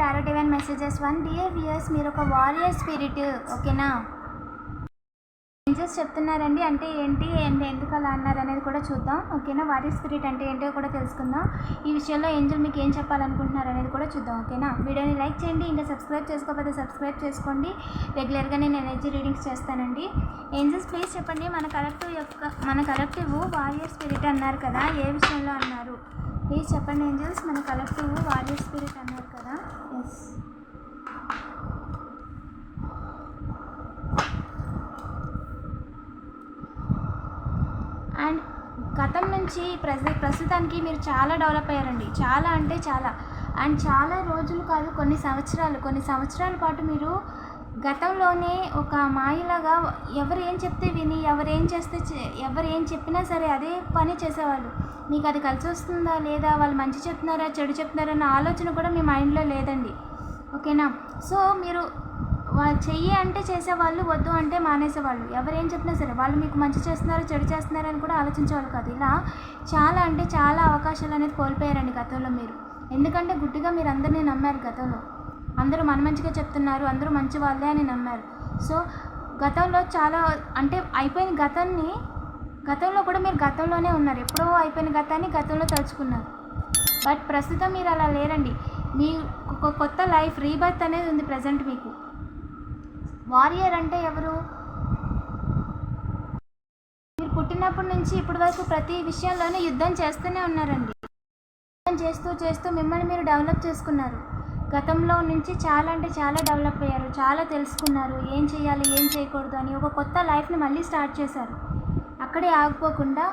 Tarot divine messages one dear viewers మీరు ఒక warrior spirit ఓకేనా? ఏంజల్స్ చెప్తున్నారండి? అంటే ఏంటి అండ్ ఎందుకు అలా అన్నారు అనేది కూడా చూద్దాం ఓకేనా? వారియర్ స్పిరిట్ అంటే ఏంటో కూడా తెలుసుకుందాం. ఈ విషయంలో ఏంజల్ మీకు ఏం చెప్పాలనుకుంటున్నారు అనేది కూడా చూద్దాం ఓకేనా? వీడియోని లైక్ చేయండి ఇంకా సబ్స్క్రైబ్ చేసుకోకపోతే సబ్స్క్రైబ్ చేసుకోండి. రెగ్యులర్గా నేను ఎనర్జీ రీడింగ్స్ చేస్తానండి. ఏంజల్స్ ప్లీజ్ చెప్పండి మన కలెక్టివ్ యొక్క మన కలెక్టివ్ వారియర్ స్పిరిట్ అన్నారు కదా ఏ విషయంలో అన్నారు? ప్లీజ్ చెప్పండి ఏంజల్స్ మన కలెక్టివ్ వారియర్ స్పిరిట్ అన్నారు కదా ఎస్ అండ్ గతం నుంచి ప్రజ ప్రస్తుతానికి మీరు చాలా డెవలప్ అయ్యారండి. చాలా అంటే చాలా. అండ్ చాలా రోజులు కాదు కొన్ని సంవత్సరాలు. కొన్ని సంవత్సరాల పాటు మీరు గతంలోనే ఒక మాయలాగా ఎవరు ఏం చెప్తే విని ఎవరు ఏం చేస్తే ఎవరు ఏం చెప్పినా సరే అదే పని చేసేవాళ్ళు. మీకు అది కలిసి వస్తుందా లేదా? వాళ్ళు మంచి చెప్తున్నారా చెడు చెప్తున్నారా అన్న ఆలోచన కూడా మీ మైండ్లో లేదండి. ఓకేనా? సో మీరు వాళ్ళు చెయ్యి అంటే చేసేవాళ్ళు వద్దు అంటే మానేసేవాళ్ళు. ఎవరేం చెప్పినా సరే వాళ్ళు మీకు మంచి చేస్తున్నారు చెడు చేస్తున్నారు అని కూడా ఆలోచించేవాళ్ళు కాదు. ఇలా చాలా అంటే చాలా అవకాశాలు అనేది కోల్పోయారండి గతంలో మీరు. ఎందుకంటే గుడ్డిగా మీరు అందరినీ నమ్మారు గతంలో. అందరూ మన మంచిగా చెప్తున్నారు అందరూ మంచి వాళ్ళే అని నమ్మారు. సో గతంలో చాలా అంటే అయిపోయిన గతాన్ని గతంలో కూడా మీరు గతంలోనే ఉన్నారు. ఎప్పుడో అయిపోయిన గతాన్ని గతంలో తలుచుకున్నారు. బట్ ప్రస్తుతం మీరు అలా లేరండి. మీ కొత్త లైఫ్ రీబర్త్ అనేది ఉంది ప్రజెంట్ మీకు. వారియర్ అంటే ఎవరు? మీరు పుట్టినప్పటి నుంచి ఇప్పటి వరకు ప్రతి విషయంలోనూ యుద్ధం చేస్తూనే ఉన్నారండి. యుద్ధం చేస్తూ చేస్తూ మిమ్మల్ని మీరు డెవలప్ చేసుకున్నారు. గతంలో నుంచి చాలా అంటే చాలా డెవలప్ అయ్యారు. చాలా తెలుసుకున్నారు. ఏం చేయాలి ఏం చేయకూడదు అని ఒక కొత్త లైఫ్ని మళ్ళీ స్టార్ట్ చేశారు. అక్కడే ఆగిపోకుండా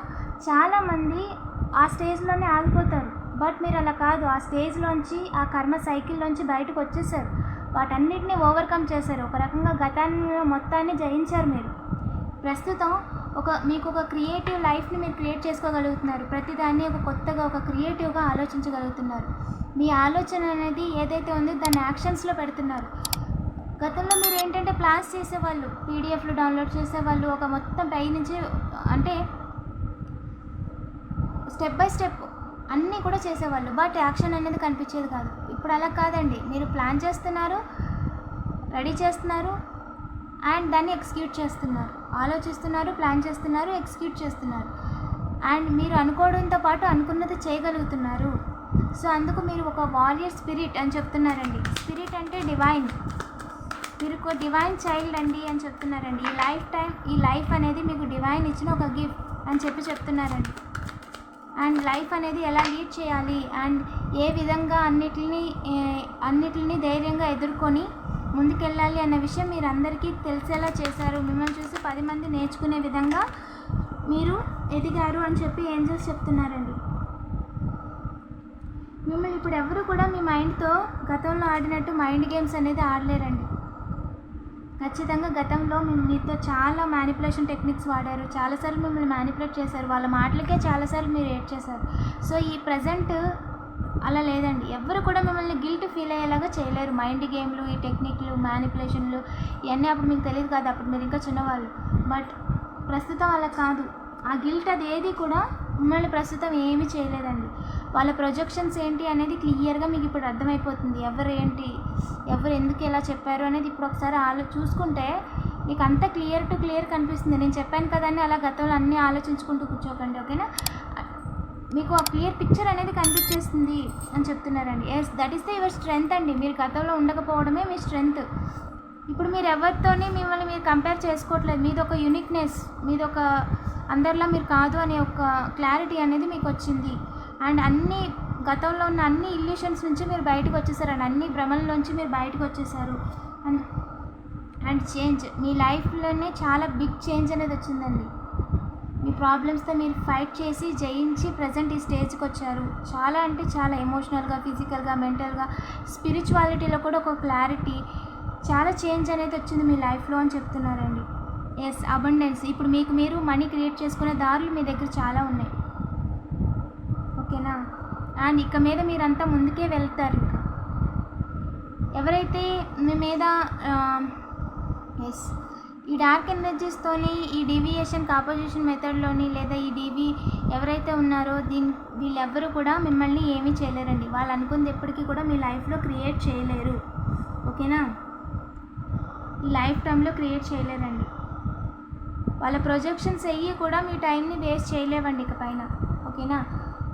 చాలామంది ఆ స్టేజ్లోనే ఆగిపోతారు. బట్ మీరు అలా కాదు. ఆ స్టేజ్లోంచి ఆ కర్మ సైకిల్లోంచి బయటకు వచ్చేసారు. వాటన్నిటిని ఓవర్కమ్ చేశారు. ఒక రకంగా గతాన్ని మొత్తాన్ని జయించారు మీరు. ప్రస్తుతం ఒక మీకు ఒక క్రియేటివ్ లైఫ్ని మీరు క్రియేట్ చేసుకోగలుగుతున్నారు. ప్రతిదాన్ని ఒక కొత్తగా ఒక క్రియేటివ్గా ఆలోచించగలుగుతున్నారు. మీ ఆలోచన అనేది ఏదైతే ఉందో దాన్ని యాక్షన్స్లో పెడుతున్నారు. గతంలో మీరు ఏంటంటే ప్లాన్స్ చేసేవాళ్ళు పీడిఎఫ్లు డౌన్లోడ్ చేసేవాళ్ళు ఒక మొత్తం పై నుంచి అంటే స్టెప్ బై స్టెప్ అన్నీ కూడా చేసేవాళ్ళు. బట్ యాక్షన్ అనేది కనిపించేది కాదు. ఇప్పుడు అలా కాదండి. మీరు ప్లాన్ చేస్తున్నారు రెడీ చేస్తున్నారు అండ్ దాన్ని ఎగ్జిక్యూట్ చేస్తున్నారు. ఆలోచిస్తున్నారు ప్లాన్ చేస్తున్నారు ఎగ్జిక్యూట్ చేస్తున్నారు. అండ్ మీరు అనుకోవడంతో పాటు అనుకున్నది చేయగలుగుతున్నారు. సో అందుకు మీరు ఒక వారియర్ స్పిరిట్ అని చెప్తున్నారండి. స్పిరిట్ అంటే డివైన్. మీరు ఒక డివైన్ చైల్డ్ అండి అని చెప్తున్నారండి. ఈ లైఫ్ టైం ఈ లైఫ్ అనేది మీకు డివైన్ ఇచ్చిన ఒక గిఫ్ట్ అని చెప్పి చెప్తున్నారండి. అండ్ లైఫ్ అనేది ఎలా లీడ్ చేయాలి అండ్ ఏ విధంగా అన్నిటిని అన్నిటిని ధైర్యంగా ఎదుర్కొని ముందుకెళ్ళాలి అన్న విషయం మీరు అందరికీ తెలిసేలా చేశారు. మిమ్మల్ని చూసి పది మంది నేర్చుకునే విధంగా మీరు ఎదిగారు అని చెప్పి ఏంజల్స్ చెప్తున్నారండి. మిమ్మల్ని ఇప్పుడు ఎవరు కూడా మీ మైండ్తో గతంలో ఆడినట్టు మైండ్ గేమ్స్ అనేది ఆడలేరండి. ఖచ్చితంగా గతంలో మేము మీతో చాలా మ్యానిపులేషన్ టెక్నిక్స్ వాడారు. చాలాసార్లు మిమ్మల్ని మ్యానిపులేట్ చేశారు. వాళ్ళ మాటలకే చాలాసార్లు మీరు ఏడ్ చేశారు. సో ఈ ప్రజెంట్ అలా లేదండి. ఎవరు కూడా మిమ్మల్ని గిల్ట్ ఫీల్ అయ్యేలాగా చేయలేరు. మైండ్ గేమ్లు ఈ టెక్నిక్లు మ్యానిపులేషన్లు ఇవన్నీ అప్పుడు మీకు తెలియదు కాదు. అప్పుడు మీరు ఇంకా చిన్నవాళ్ళు. బట్ ప్రస్తుతం అలా కాదు. ఆ గిల్ట్ అది కూడా మిమ్మల్ని ప్రస్తుతం ఏమీ చేయలేదండి. వాళ్ళ ప్రొజెక్షన్స్ ఏంటి అనేది క్లియర్గా మీకు ఇప్పుడు అర్థమైపోతుంది. ఎవరు ఏంటి ఎవరు ఎందుకు ఎలా చెప్పారు అనేది ఇప్పుడు ఒకసారి ఆలో చూసుకుంటే మీకు అంత క్లియర్ టు క్లియర్ కనిపిస్తుంది. నేను చెప్పాను కదండి అలా గతంలో అన్నీ ఆలోచించుకుంటూ కూర్చోకండి ఓకేనా? మీకు ఆ క్లియర్ పిక్చర్ అనేది కనిపించేస్తుంది అని చెప్తున్నారండి. Yes that is the your strength అండి. మీరు గతంలో ఉండకపోవడమే మీ స్ట్రెంగ్త్ ఇప్పుడు మీరు ఎవరితోని మిమ్మల్ని మీరు కంపేర్ చేసుకోవట్లేదు. మీది ఒక యూనిక్నెస్ మీది ఒక అందరిలా మీరు కాదు అనే ఒక క్లారిటీ అనేది మీకు వచ్చింది. అండ్ అన్ని గతంలో ఉన్న అన్ని ఇల్యూషన్స్ నుంచి మీరు బయటకు వచ్చేసారు. అండ్ అన్ని భ్రమల్లోంచి మీరు బయటకు వచ్చేసారు. అండ్ అండ్ చేంజ్ మీ లైఫ్లోనే చాలా బిగ్ చేంజ్ అనేది వచ్చిందండి. మీ ప్రాబ్లమ్స్తో మీరు ఫైట్ చేసి జయించి ప్రజెంట్ ఈ స్టేజ్కి వచ్చారు. చాలా అంటే చాలా ఎమోషనల్గా ఫిజికల్గా మెంటల్గా స్పిరిచువాలిటీలో కూడా ఒక క్లారిటీ చాలా చేంజ్ అనేది వచ్చింది మీ లైఫ్లో అని చెప్తున్నారండి. ఎస్ అబండెన్స్ ఇప్పుడు మీకు మీరు మనీ క్రియేట్ చేసుకునే దారులు మీ దగ్గర చాలా ఉన్నాయి. ఓకేనా? అండ్ ఇక మీద మీరంతా ముందుకే వెళ్తారు ఇంకా. ఎవరైతే మీ మీద ఎస్ ఈ డార్క్ ఎనర్జీస్తోని ఈ డీవియేషన్ కాపోజిషన్ మెథడ్లోని లేదా ఈ డీవీ ఎవరైతే ఉన్నారో దీని వీళ్ళెవ్వరూ కూడా మిమ్మల్ని ఏమీ చేయలేరండి. వాళ్ళు అనుకుంది ఎప్పటికీ కూడా మీ లైఫ్లో క్రియేట్ చేయలేరు. ఓకేనా? ఈ లైఫ్ టైంలో క్రియేట్ చేయలేరండి. వాళ్ళ ప్రొజెక్షన్స్ అయ్యి కూడా మీ టైంని వేస్ట్ చేయలేవండి ఇక పైన. ఓకేనా?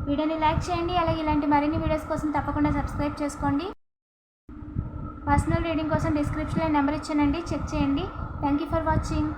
వీడియోని లైక్ చేయండి అలాగే ఇలాంటి మరిన్ని వీడియోస్ కోసం తప్పకుండా సబ్స్క్రైబ్ చేసుకోండి. పర్సనల్ రీడింగ్ కోసం డిస్క్రిప్షన్లో నెంబర్ ఇచ్చానండి చెక్ చేయండి. Thank you for watching.